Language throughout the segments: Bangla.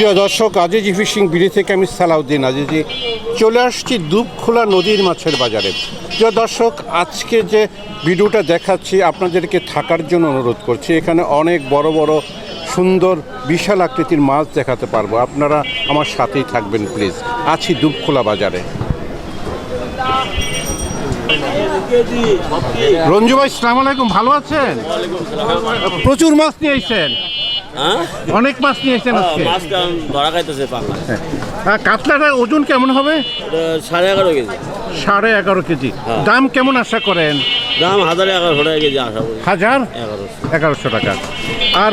প্রিয় দর্শক আজিজি ফিশিং বিড়ি থেকে আমি সালাউদ্দিন আজিজি। চলে আসছি দুপখোলা নদীর মাছের বাজারে। প্রিয় দর্শক আজকে যে ভিডিওটা দেখাচ্ছি আপনাদেরকে থাকার জন্য অনুরোধ করছি। এখানে অনেক বড় বড় সুন্দর বিশাল আকৃতির মাছ দেখাতে পারব। আপনারা আমার সাথেই থাকবেন প্লিজ। আছি দুপখোলা বাজারে। রঞ্জু ভাই সালাম আলাইকুম। ভালো আছেন? প্রচুর মাছ নিয়ে এসেছেন। হ্যাঁ অনেক মাছ নিয়ে এসেছেন আজকে। মাছ ধরা খাইতেছে পাঙ্গা আর কাতলাটার ওজন কেমন হবে? সাড়ে এগারো কেজি। সাড়ে এগারো কেজি। হ্যাঁ। দাম কেমন আশা করেন? দাম হাজারে এগারোশো টাকা কেজি আশা করি। হাজার? এগারোশো। টাকা। আর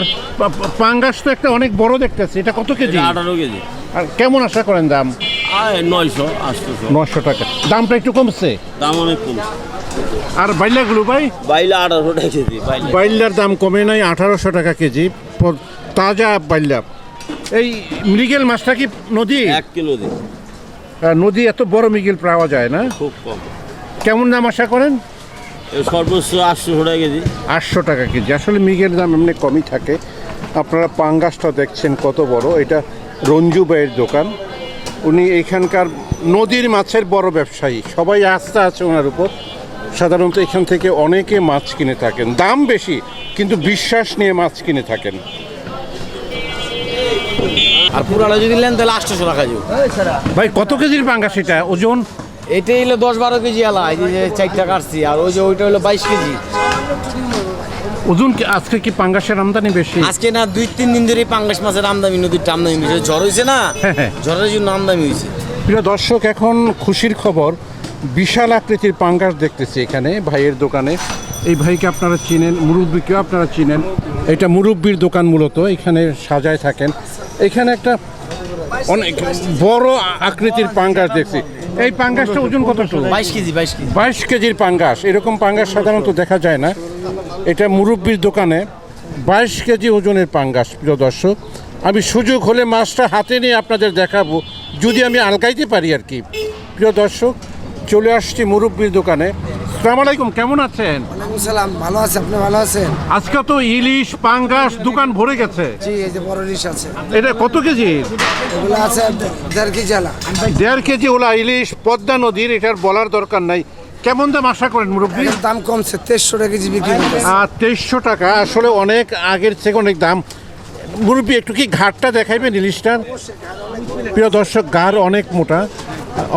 পাঙ্গাস তো একটা অনেক বড় দেখতেছি। এটা কত কেজি? আঠারো কেজি। আর কেমন আশা করেন দাম? নয়শো আটশোশো নশো টাকা। দামটা একটু কমছে? দাম অনেক কম আর বাইলাগুলো ভাই? বাইলা আঠারোশো টাকা কেজি বাইলে। বাইলার দাম কমে নাই আঠারোশো টাকা কেজি। প- তাজা বাইলা এই মৃগেল মাছটা কি নদী? এক কিলো দিন নদী এত বড় মৃগেল পাওয়া যায় না? খুব কম। কেমন দাম আশা করেন? সর্বোচ্চ আটশোশো টাকা কেজি। আটশো টাকা কেজি। আসলে মৃগের দাম এমনি কমই থাকে। আপনারা পাঙ্গাসটা দেখছেন কত বড়। এটা রঞ্জু ভাইয়ের দোকান। উনি এখানকার নদীর মাছের বড় ব্যবসায়ী। সবাই আস্থা আছে ওনার উপর। সাধারণত এখান থেকে অনেকে মাছ কিনে থাকেন। দাম বেশি কিন্তু বিশ্বাস নিয়ে মাছ কিনে থাকেন। আর পুরাটা যদি নেন তাহলে আটশোশো টাকা যাবে ভাই কত কেজির পাঙ্গাস এটা ওজন? এটা হলো দশ বারো কেজি আলা এই যে চারটা কাটছি আর ওই যে ওইটা হলো বাইশ কেজি। ওজন কি আজকে কি পাঙ্গাসের আমদানি বেশি? আজকে না দুই তিন দিন ধরে পাঙ্গাস মাছের আমদানি নদীর আমদানি হয়েছে ঝড় হয়েছে না? হ্যাঁ, হ্যাঁ। ঝড়ের জন্য আমদানি হয়েছে প্রিয় দর্শক এখন খুশির খবর। বিশাল আকৃতির পাঙ্গাস দেখতেছি এখানে ভাইয়ের দোকানে। এই ভাইকে আপনারা চিনেন মুরব্বীকেও আপনারা চিনেন। এটা মুরব্বির দোকান মূলত এখানে সাজায় থাকেন। এখানে একটা অনেক বড় আকৃতির পাঙ্গাস দেখছি। এই পাঙ্গাসটা ওজন কতটুকু বাইশ কেজি বাইশ কেজি। বাইশ কেজির পাঙ্গাস। এরকম পাঙ্গাস সাধারণত দেখা যায় না। এটা মুরব্বির দোকানে বাইশ কেজি ওজনের পাঙ্গাস প্রিয় দর্শক। আমি সুযোগ হলে মাছটা হাতে নিয়ে আপনাদের দেখাবো। যদি আমি আলগাইতে পারি আর কি। প্রিয় দর্শক চলে আসছি মুরব্বির দোকানে। সালাম আলাইকুম কেমন আছেন? ওয়ালাইকুম সালাম ভালো আছে আপনি ভালো আছেন? আজকে তো ইলিশ পাঙ্গাস দোকান ভরে গেছে। জি এই যে বড় ইলিশ আছে। এটা কত কেজি? এগুলো আছে দেড় কেজি আলা। দেড় কেজি ওলা ইলিশ পদ্মা নদীর এটার বলার দরকার নাই। কেমন দাম আশা করেন মুরব্বী? দাম কমছে তেইশশো টাকা কেজি বিক্রি আর তেইশশো টাকা আসলে অনেক আগের থেকে অনেক দাম। মুরব্বী একটু কি ঘাটটা দেখাইবেন ইলিশটার? প্রিয় দর্শক গাঢ় অনেক মোটা।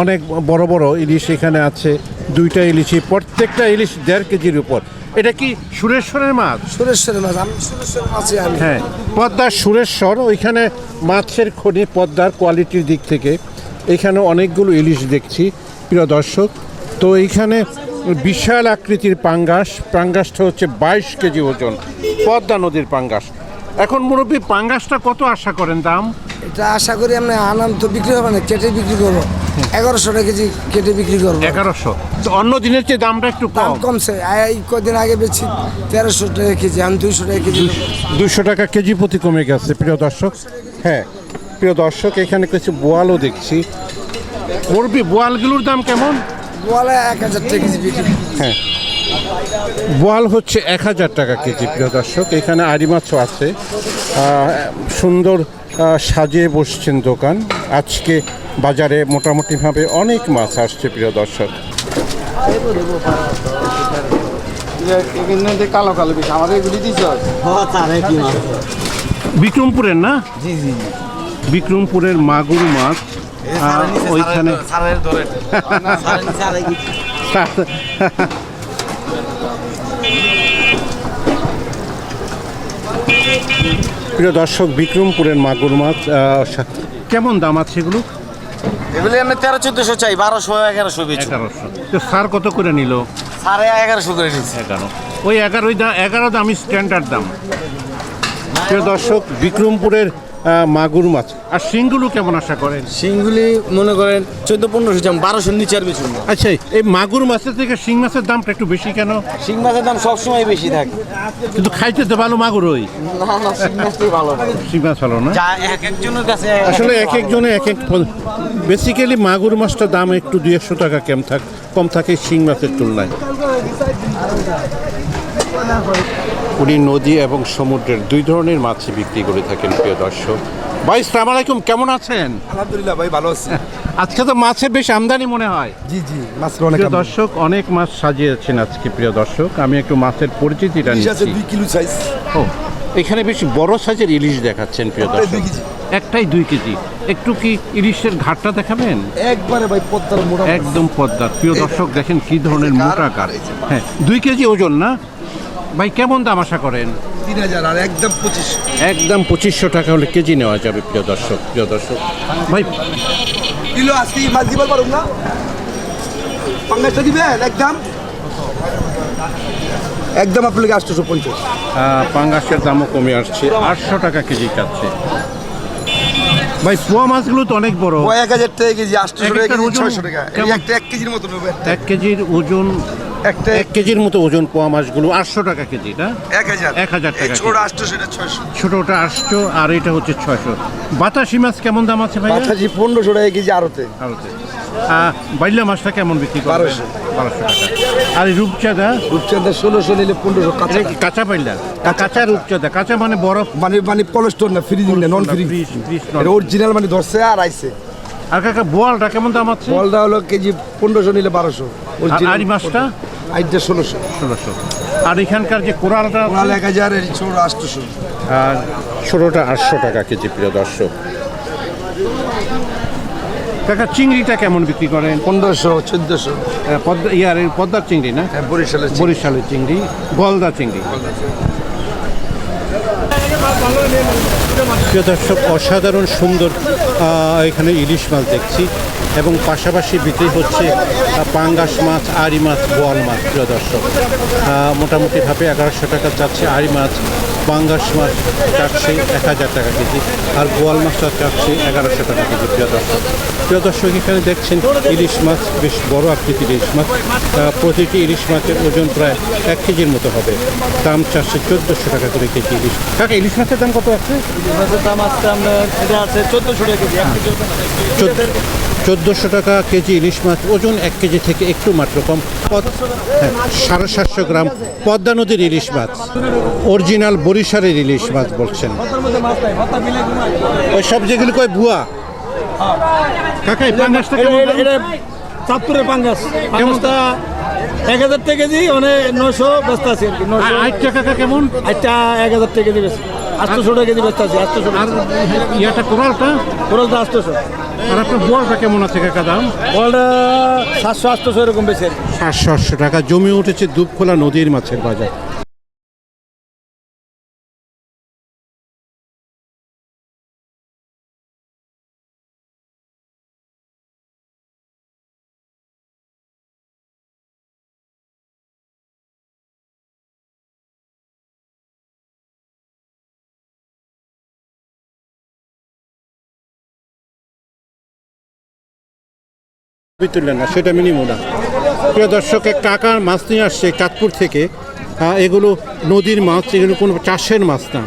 অনেক বড় বড় ইলিশ এখানে আছে দুইটা ইলিশই প্রত্যেকটা ইলিশ দেড় কেজির উপর। এটা কি সুরেশ্বরের মাছ? সুরেশ্বরের মাছ আমি সুরেশ্বরের মাছই আনি। হ্যাঁ পদ্মার সুরেশ্বর ওইখানে মাছের খনি পদ্মার কোয়ালিটির দিক থেকে। এখানে অনেকগুলো ইলিশ দেখছি প্রিয় দর্শক। তো এইখানে বিশাল আকৃতির পাঙ্গাস পাঙ্গাসটা হচ্ছে বাইশ কেজি ওজন পদ্মা নদীর পাঙ্গাস। এখন মুরব্বী পাঙ্গাসটা কত আশা করেন দাম? এটা আশা করি আমি আনাম তো বিক্রি হবে না কেটে বিক্রি করব। এগারোশো টাকা কেজি কেটে বিক্রি করব। এগারোশো। তো অন্য দিনের চেয়ে দামটা একটু দাম কম। কমছে। এই কদিন আগে বেচছি তেরোশো টাকা কেজি আমি দুইশো টাকা কেজি। দুশো টাকা কেজি প্রতি কমে গেছে প্রিয় দর্শক। হ্যাঁ প্রিয় দর্শক এখানে কিছু বোয়ালও দেখছি। মুরব্বী বোয়ালগুলোর দাম কেমন? বলে এক হাজার টাকা কেজি বিক্রি। হ্যাঁ। বোয়াল হচ্ছে এক হাজার টাকা কেজি প্রিয় দর্শক। এখানে আড়ি মাছও আছে। সুন্দর সাজিয়ে বসছেন দোকান। আজকে বাজারে মোটামুটিভাবে অনেক মাছ আসছে প্রিয় দর্শক। কালো কালো বেশি আমাদের এগুলি দিতে বিক্রমপুরের না? জি জি বিক্রমপুরের মাগুর মাছ ওইখানে প্রিয় দর্শক বিক্রমপুরের মাগুর মাছ কেমন দাম আছে এগুলো? এগুলি আমি তেরো চোদ্দশো চাই বারোশো এগারোশো বেচু। এগারোশো। তো সার কত করে নিল? সাড়ে এগারোশো করে নিচ্ছে। এগারো। ওই এগারোই দাম এগারো দামই স্ট্যান্ডার্ড দাম। প্রিয় দর্শক বিক্রমপুরের মাগুর মাছ। আর শিংগুলো কেমন আশা করেন? শিংগুলি মনে করেন চোদ্দ পনেরোশো চাম বারোশোর নিচে আর না। আচ্ছা এই মাগুর মাছের থেকে শিং মাছের দামটা একটু বেশি কেন? শিং মাছের দাম সবসময় বেশি থাকে। কিন্তু খাইতে তো ভালো মাগুর ওই। না না শিং মাছটাই ভালো। শিং মাছ ভালো না? যা এক একজনের কাছে আসলে এক একজনে এক এক বেসিক্যালি মাগুর মাছটার দাম একটু দুই একশো টাকা কম থাক কম থাকে শিং মাছের তুলনায়। উনি নদী এবং সমুদ্রের দুই ধরনের মাছই বিক্রি করে থাকেন প্রিয় দর্শক। ভাই সালাম আলাইকুম কেমন আছেন? আলহামদুলিল্লাহ ভাই ভালো আছি। আজকে তো মাছের বেশ আমদানি মনে হয়। জি জি মাছের অনেক দর্শক অনেক মাছ সাজিয়েছেন আজকে প্রিয় দর্শক। আমি একটু মাছের পরিচিতিটা নিচ্ছি। দুই কিলো সাইজ ও এখানে বেশ বড় সাইজের ইলিশ দেখাচ্ছেন প্রিয় একটাই দর্শক। দুই কেজি। একটাই দুই কেজি। একটু কি ইলিশের ঘাটটা দেখাবেন? একবারে ভাই পদ্মার মোটা একদম পদ্মার। প্রিয় দর্শক দেখেন কি ধরনের মোটা কার। হ্যাঁ দুই কেজি ওজন না? ভাই কেমন দাম আশা করেন? তিন হাজার আর একদম পঁচিশ। একদম পঁচিশশো টাকা হলে কেজি নেওয়া যাবে প্রিয় দর্শক প্রিয় দর্শক। ভাই কিলো আজকে মাছ দিবার পারুন না? পাঙ্গাসটা দিবেন? একদম? একদম আপনাকে আটশোশো পঞ্চাশ। পাঙ্গাসের দামও কমে আসছে আটশো টাকা কেজি যাচ্ছে। ভাই পোয়া মাছগুলো তো অনেক বড়। এক হাজার টাকা কেজি আটশোশো এক টাকা ছয়শো টাকা। এক কেজির মতো এক কেজির ওজন একটা এক কেজির মতো ওজন পোয়া মাছগুলো আটশো টাকা কেজি না? এক হাজার। এক হাজার টাকা ছোট ছয়শো। ছোটটা আটশো আর এটা হচ্ছে ছয়শো। বাতাসি মাছ কেমন দাম আছে ভাই পাঁচাশি পনেরোশো টাকা কেজি আরতে বাইলা মাছটা কেমন বিক্রি করবে বারোশো। বারোশো টাকা। আর এই রূপচাঁদা? রূপচাঁদা ষোলোশো নিলে পনেরোশো কাঁচা কাঁচা পাইলা কাঁচা রূপচাঁদা। কাঁচা মানে বরফ? মানে মানে পলেস্টোর না ফ্রিজিং না নন ফ্রিজ অরিজিনাল মানে ধরছে আর আইছে। আর কাকা বোয়ালটা কেমন দাম আছে? ফলটা হলো কেজি পনেরোশো নিলে বারোশো। আর আরি মাছটা? আইটা ষোলোশো। ষোলোশো। আর এখানকার যে কোরালটা? আছে, এক হাজার ছোট আটশোশো। আর ষোলোটা আটশো টাকা কেজি প্রিয় দর্শক। কাকা চিংড়িটা কেমন বিক্রি করেন? পনেরোশো চোদ্দোশো। পদ্মা ইয়ার পদ্মার চিংড়ি না? হ্যাঁ বরিশালের। বরিশালের চিংড়ি গলদা চিংড়ি। প্রিয় দর্শক অসাধারণ সুন্দর এখানে ইলিশ মাছ দেখছি। এবং পাশাপাশি বিক্রি হচ্ছে পাঙ্গাস মাছ আড়ি মাছ বোয়াল মাছ প্রিয় দর্শক। মোটামুটিভাবে এগারোশো টাকা যাচ্ছে আড়ি মাছ পাঙ্গাস মাছ চাচ্ছে এক হাজার টাকা কেজি আর বোয়াল মাছটা চাচ্ছে এগারোশো টাকা কেজি প্রিয় দর্শক। প্রিয় দর্শক এখানে দেখছেন ইলিশ মাছ বেশ বড় আকৃতির ইলিশ মাছ। প্রতিটি ইলিশ মাছের ওজন প্রায় এক কেজির মতো হবে। দাম চারশো চোদ্দোশো টাকা করে কেজি ইলিশ। কাকা ইলিশ মাছের দাম কত আছে? মাছের দাম আজকে আমরা আছে চোদ্দোশো টাকা কেজি। চোদ্দোশো টাকা কেজি ইলিশ মাছ ওজন এক কেজি থেকে একটু মাত্র কম। হ্যাঁ, সাড়ে সাতশো গ্রাম পদ্মা নদীর ইলিশ মাছ। অরিজিনাল বরিশালের ইলিশ মাছ বলছেন। ওই সব যেগুলি কয় ভুয়া? কাকা এই পাঙ্গাসটা কেমন দাম? চাঁদপুরের পাঙ্গাস। পাঙ্গাসটা এক হাজার টাকা কেজি মানে নশো ব্যস্ত আছে আর কি নশো আট টাকা কেমন? আটটা এক হাজার টাকা কেজি বেশি। আটশোশো টাকা কেজি ব্যস্ত আছে আটশোশো আর ইয়াটা কোরালটা? কোরালটা আটশোশো। আর আপনার বলটা কেমন আছে কাকা দাম? বলটা সাতশো আটশোশো এরকম বেশি আর কি। সাতশো আটশো টাকা। জমি উঠেছে দুপখোলা নদীর মাছের বাজার। তুললেন না সেটা মিনিমম না। প্রিয় দর্শক এক কাকা মাছ নিয়ে আসছে চাঁদপুর থেকে। এগুলো নদীর মাছ এগুলো কোনো চাষের মাছ না।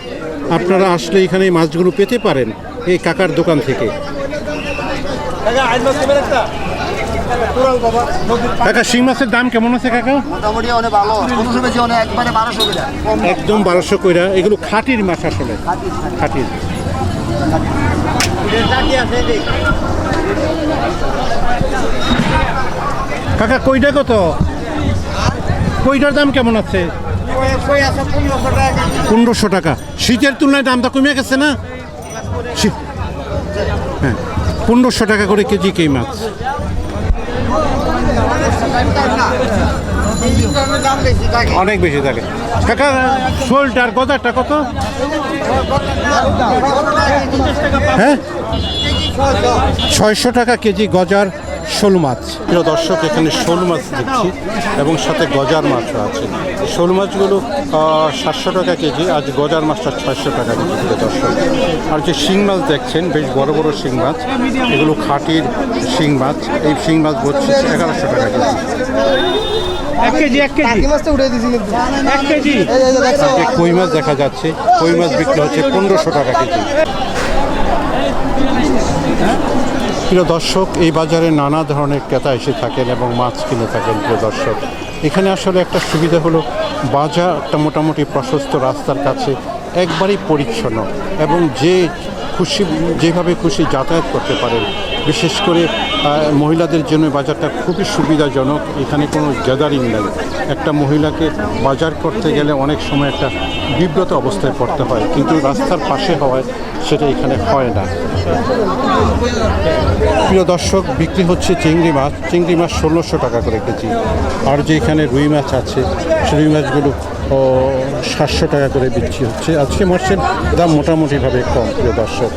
আপনারা আসলে এখানে এই মাছগুলো পেতে পারেন এই কাকার দোকান থেকে। কাকা শিং মাছের দাম কেমন আছে কাকা? মোটামুটি অনেক ভালো। পনেরোশো বেশি অনেক একবারে বারোশো একদম বারোশো কইরা। এগুলো খাঁটির মাছ আসলে। খাঁটির। কাকা, কইটা কত? কইটার দাম কেমন আছে? পনেরোশো টাকা। শীতের তুলনায় দামটা কমে গেছে না? হ্যাঁ পনেরোশো টাকা করে কেজি কেই মাছ? অনেক বেশি থাকে। কাকা, শোলটার গজারটা কত? হ্যাঁ? ছয়শো টাকা কেজি গজার শোল মাছ। প্রিয় দর্শক এখানে শোল মাছ দেখছি এবং সাথে গজার মাছও আছে। শোল মাছগুলো সাতশো টাকা কেজি আজ গজার মাছটা ছয়শো টাকা কেজি প্রিয় দর্শক। আর যে শিং মাছ দেখছেন বেশ বড় বড় শিং মাছ। এগুলো খাটির শিং মাছ। এই শিং মাছ বলছি এগারোশো টাকা কেজি। এক কেজি এক কেজি। এক কেজি। কই মাছ দেখা যাচ্ছে কই মাছ বিক্রি হচ্ছে পনেরোশো টাকা কেজি। প্রিয় দর্শক, এই বাজারে নানা ধরনের ক্রেতা এসে থাকেন এবং মাছ কিনে থাকেন, প্রিয় দর্শক। এখানে আসলে একটা সুবিধা হলো, বাজারটা মোটামুটি প্রশস্ত, রাস্তার কাছে একবারই পরিচ্ছন্ন এবং যে খুশি, যেভাবে খুশি যাতায়াত করতে পারেন, বিশেষ করে মহিলাদের জন্য বাজারটা খুবই সুবিধাজনক। এখানে কোনো গ্যাদারিং নেই। একটা মহিলাকে বাজার করতে গেলে অনেক সময় একটা বিব্রত অবস্থায় পড়তে হয়। কিন্তু রাস্তার পাশে হওয়ায় সেটা এখানে হয় না। প্রিয় দর্শক, বিক্রি হচ্ছে চিংড়ি মাছ। চিংড়ি মাছ ষোলোশো টাকা করে কেজি। আর যে এখানে রুই মাছ আছে রুই মাছগুলো সাতশো টাকা করে বিক্রি হচ্ছে। আজকে মাছের দাম মোটামুটিভাবে কম, প্রিয় দর্শক।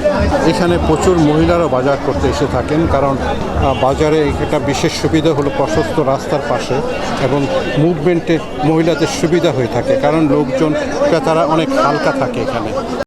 এখানে প্রচুর মহিলারা বাজার করতে এসে থাকেন। কারণ বাজারে একটা বিশেষ সুবিধা হলো প্রশস্ত রাস্তার পাশে এবং মুভমেন্টে মহিলাদের সুবিধা হয়ে থাকে। কারণ লোকজন, তারা অনেক হালকা থাকে এখানে।